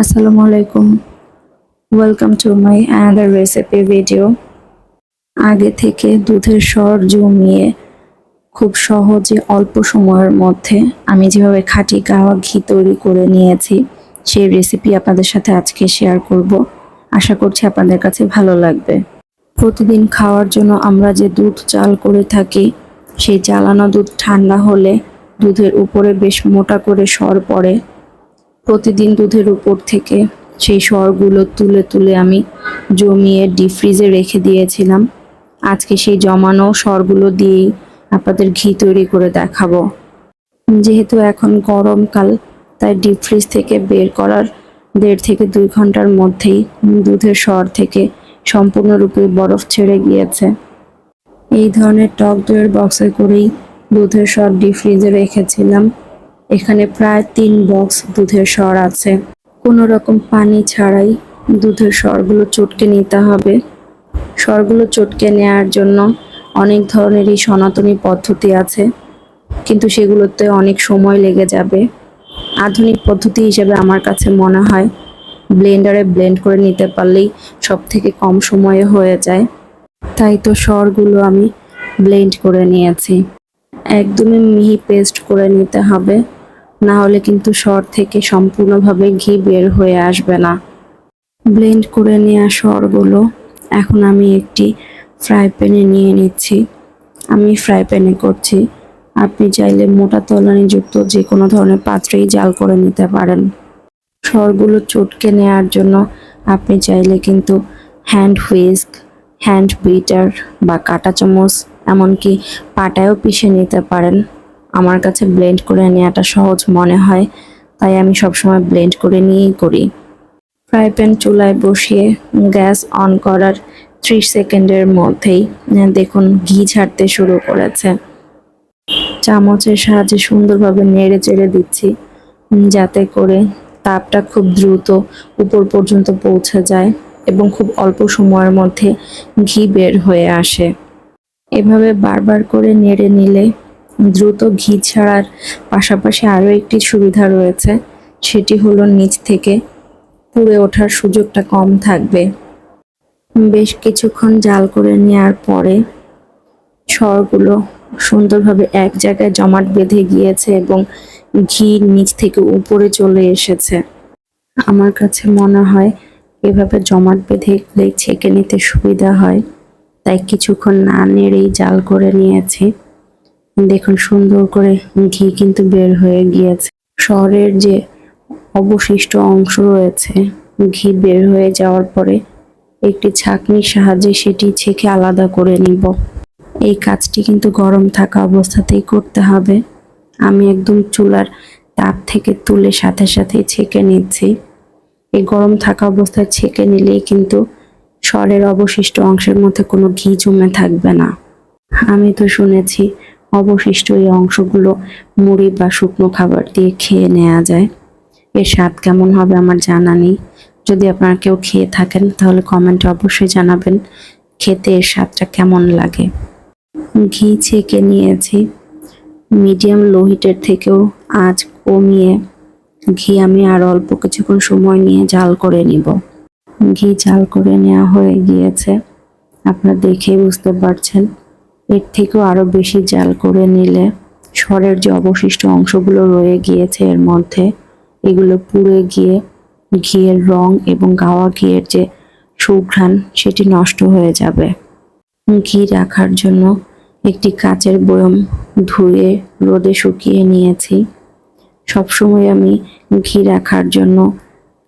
আসসালামু আলাইকুম welcome to my another recipe video আগে থেকে দুধের স্বর জমিয়ে খুব সহজে অল্প সময়ের মধ্যে আমি যেভাবে খাঁটি গাওয়া ঘি তৈরি করে নিয়েছি, সেই রেসিপি আপনাদের সাথে আজকে শেয়ার করব। আশা করছি আপনাদের কাছে ভালো লাগবে। প্রতিদিন খাওয়ার জন্য আমরা যে দুধ চাল করে থাকি, সেই জ্বালানো দুধ ঠান্ডা হলে দুধের উপরে বেশ মোটা করে সর পড়ে। প্রতিদিন দুধের উপর থেকে সেই সরগুলো তুলে তুলে আমি জমিয়ে ডিপ ফ্রিজে রেখে দিয়েছিলাম। আজকে সেই জমানো সরগুলো দিয়েই আপনাদের ঘি তৈরি করে দেখাবো। যেহেতু এখন গরমকাল তাই ডিপ ফ্রিজ থেকে বের করার দেড় থেকে দুই ঘণ্টার মধ্যেই দুধের সর থেকে সম্পূর্ণরূপে বরফ ছেড়ে গিয়েছে। এই ধরনের টক দইয়ের বক্সে করেই দুধের সর ডিপ ফ্রিজে রেখেছিলাম। এখানে প্রায় তিন বক্স দুধের সর আছে। কোনো রকম পানি ছাড়াই দুধের সরগুলো চটকে নিতে হবে। সরগুলো চটকে নেওয়ার জন্য অনেক ধরনেরই সনাতনী পদ্ধতি আছে, কিন্তু সেগুলোতে অনেক সময় লেগে যাবে। আধুনিক পদ্ধতি হিসেবে আমার কাছে মনে হয় ব্লেন্ডারে ব্লেন্ড করে নিতে পারলেই সব থেকে কম সময়ে হয়ে যায়। তাই তো সরগুলো আমি ব্লেন্ড করে নিয়েছি। একদমই মিহি পেস্ট করে নিতে হবে। না হলে কিন্তু সর থেকে সম্পূর্ণভাবে ঘি বের হয়ে আসবে না। ব্লেন্ড করে নেওয়া সরগুলো এখন আমি একটি ফ্রাই প্যানে নিয়ে নিচ্ছি। আমি ফ্রাই প্যানে করছি। আপনি চাইলে মোটা তলানিযুক্ত যে কোনো ধরনের পাত্রেই জাল করে নিতে পারেন। সরগুলো চটকে নেওয়ার জন্য আপনি চাইলে কিন্তু হ্যান্ড হুইস্ক, হ্যান্ড বিটার বা কাঁটা চামচ, এমনকি পাটায়ও পিষে নিতে পারেন। আমার কাছে ব্লেন্ড করে নেওয়াটা সহজ মনে হয়, তাই আমি সবসময় ব্লেন্ড করে নিয়েই করি। ফ্রাই প্যান চুলায় বসিয়ে গ্যাস অন করার ত্রিশ সেকেন্ডের মধ্যেই দেখুন ঘি ছাড়তে শুরু করেছে। চামচের সাহায্যে সুন্দরভাবে নেড়ে চেড়ে দিচ্ছি যাতে করে তাপটা খুব দ্রুত উপর পর্যন্ত পৌঁছে যায় এবং খুব অল্প সময়ের মধ্যে ঘি বের হয়ে আসে। এভাবে বারবার করে নেড়ে নিলে দ্রুত ঘি ছাড়ার পাশাপাশি আরও একটি সুবিধা রয়েছে, সেটি হলো নিচ থেকে পুড়ে ওঠার সুযোগটা কম থাকবে। বেশ কিছুক্ষণ জাল করে নেওয়ার পরে স্বরগুলো সুন্দরভাবে এক জায়গায় জমাট বেঁধে গিয়েছে এবং ঘি নিচ থেকে উপরে চলে এসেছে। আমার কাছে মনে হয় এভাবে জমাট বেঁধে ছেঁকে নিতে সুবিধা হয়, তাই কিছুক্ষণ না নেড়েই জাল করে নিয়েছি। দেখুন, সুন্দর করে ঘি কিন্তু বের হয়ে গিয়েছে। শহরের যে অবশিষ্ট অংশ রয়েছে, ঘি বের হয়ে যাওয়ার পরে একটি ছাঁকনির সাহায্যে সেটি ছেঁকে আলাদা করে নিব। এই কাজটি কিন্তু গরম থাকা অবস্থাতেই করতে হবে। আমি একদম চুলার তাপ থেকে তুলে সাথে সাথে ছেঁকে নিচ্ছি। এই গরম থাকা অবস্থায় ছেঁকে নিলেই কিন্তু স্বরের অবশিষ্ট অংশের মধ্যে কোনো ঘি জমে থাকবে না। আমি তো শুনেছি অবশিষ্ট এই অংশগুলো মুড়ি বা শুকনো খাবার দিয়ে খেয়ে নেওয়া যায়। এর স্বাদ কেমন হবে আমার জানা নেই। যদি আপনারা কেউ খেয়ে থাকেন, তাহলে কমেন্টে অবশ্যই জানাবেন খেতে এর স্বাদটা কেমন লাগে। ঘি ছেঁকে নিয়েছি। মিডিয়াম লো হিটের থেকেও আঁচ কমিয়ে ঘি আমি আর অল্প কিছুক্ষণ সময় নিয়ে জাল করে নিব। ঘি জাল করে নেওয়া হয়ে গিয়েছে। আপনারা দেখেই বুঝতে পারছেন। এর থেকেও আরও বেশি জাল করে নিলে স্বরের যে অবশিষ্ট অংশগুলো রয়ে গিয়েছে এর মধ্যে, এগুলো পুড়ে গিয়ে ঘিয়ের রং এবং গাওয়া ঘিয়ের যে সুঘ্রাণ সেটি নষ্ট হয়ে যাবে। ঘি রাখার জন্য একটি কাচের বয়ম ধুয়ে রোদে শুকিয়ে নিয়েছি। সবসময় আমি ঘি রাখার জন্য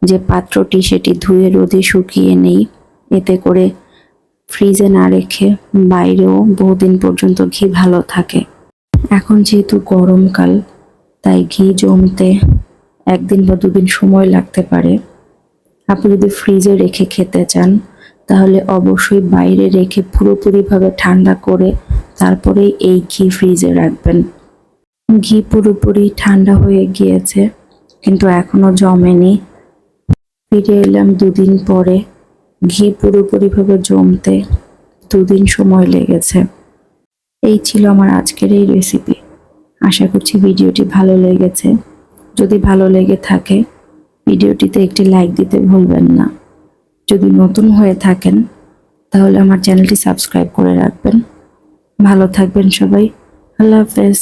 যে পাত্রটি সেটি ধুয়ে রোদে শুকিয়ে নেই, এতে করে ফ্রিজে না রেখে বাইরেও বহুদিন পর্যন্ত ঘি ভালো থাকে। এখন যেহেতু গরমকাল, তাই ঘি জমতে একদিন বা দুদিন সময় লাগতে পারে। আপনি যদি ফ্রিজে রেখে খেতে চান, তাহলে অবশ্যই বাইরে রেখে পুরোপুরিভাবে ঠান্ডা করে তারপরেই এই ঘি ফ্রিজে রাখবেন। ঘি পুরোপুরি ঠান্ডা হয়ে গিয়েছে, কিন্তু এখনও জমেনি। ফিরে এলাম দুদিন পরে। ঘি পুরোপুরিভাবে জমতে দুদিন সময় লেগেছে। এই ছিল আমার আজকের এই রেসিপি আশা করছি ভিডিওটি ভালো লেগেছে। যদি ভালো লেগে থাকে, ভিডিওটিতে একটি লাইক দিতে ভুলবেন না। যদি নতুন হয়ে থাকেন, তাহলে আমার চ্যানেলটি সাবস্ক্রাইব করে রাখবেন। ভালো থাকবেন সবাই। আল্লাহ হাফেজ।